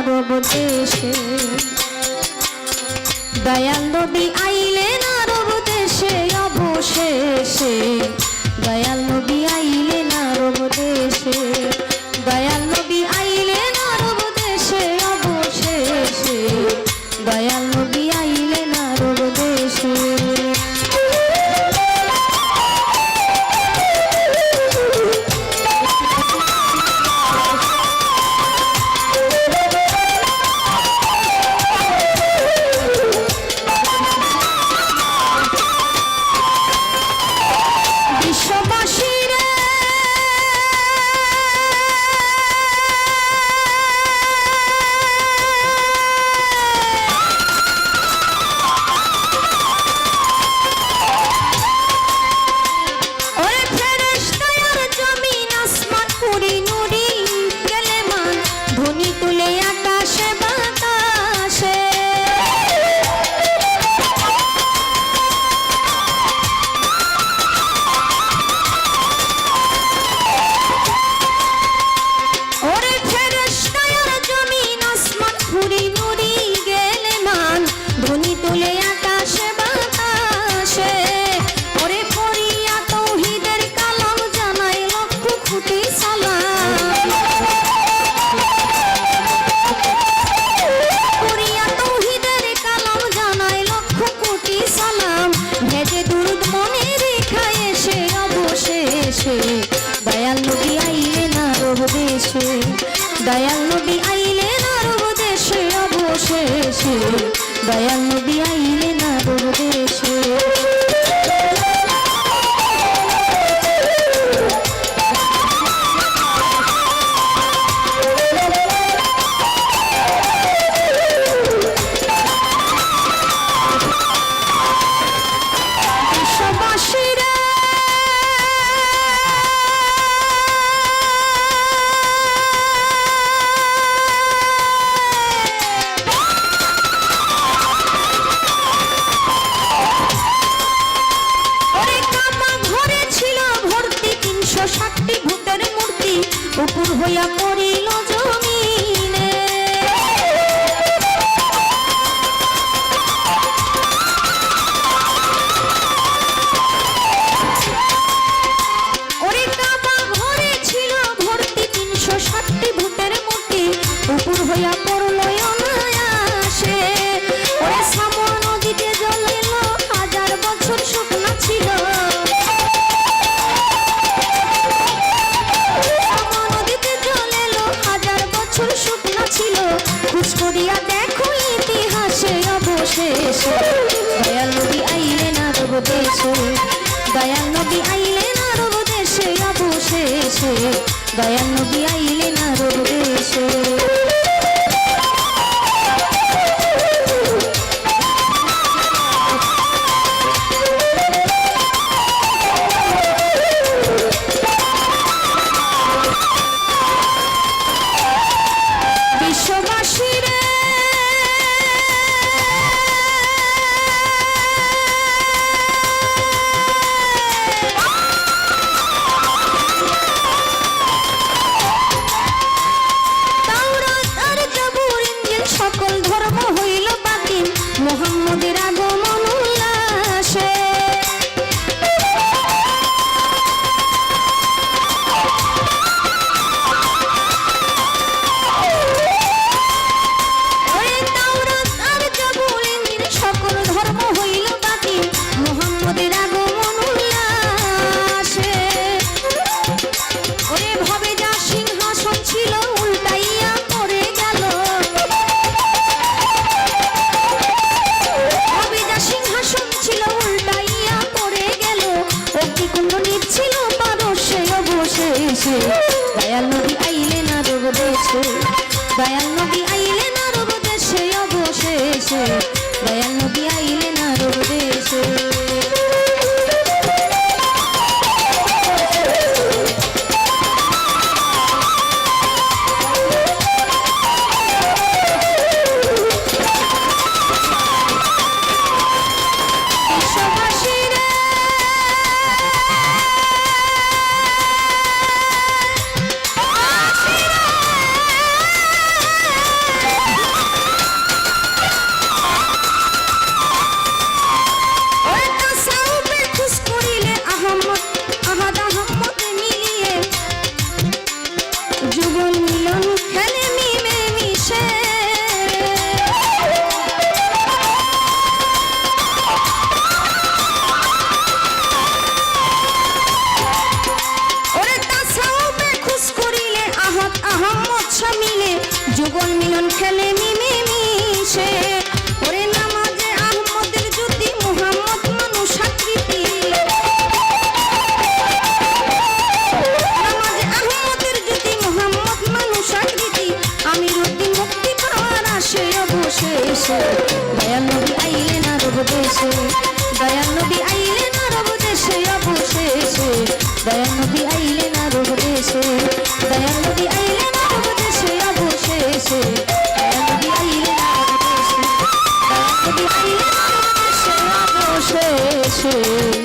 আরব দয়াল নদী আইলেন আরব দেশে অবশেষে। দয়াল নদী আইলে আরব দেশে অবশেষে। দয়াল নদী আইলেন হইয়া Diana. do. যুগল মিলন খেলে মিশে ওরে নামাজে আহমদের যদি মোহাম্মদ মানুষ আকৃতি। নামাজে আহমদের যদি মোহাম্মদ মানুষ আকৃতি আমি রুটি মুক্তি পাওয়ার আসে অবশেষে। দয়াল নবী দেশে। দয়াল নবী Jesús.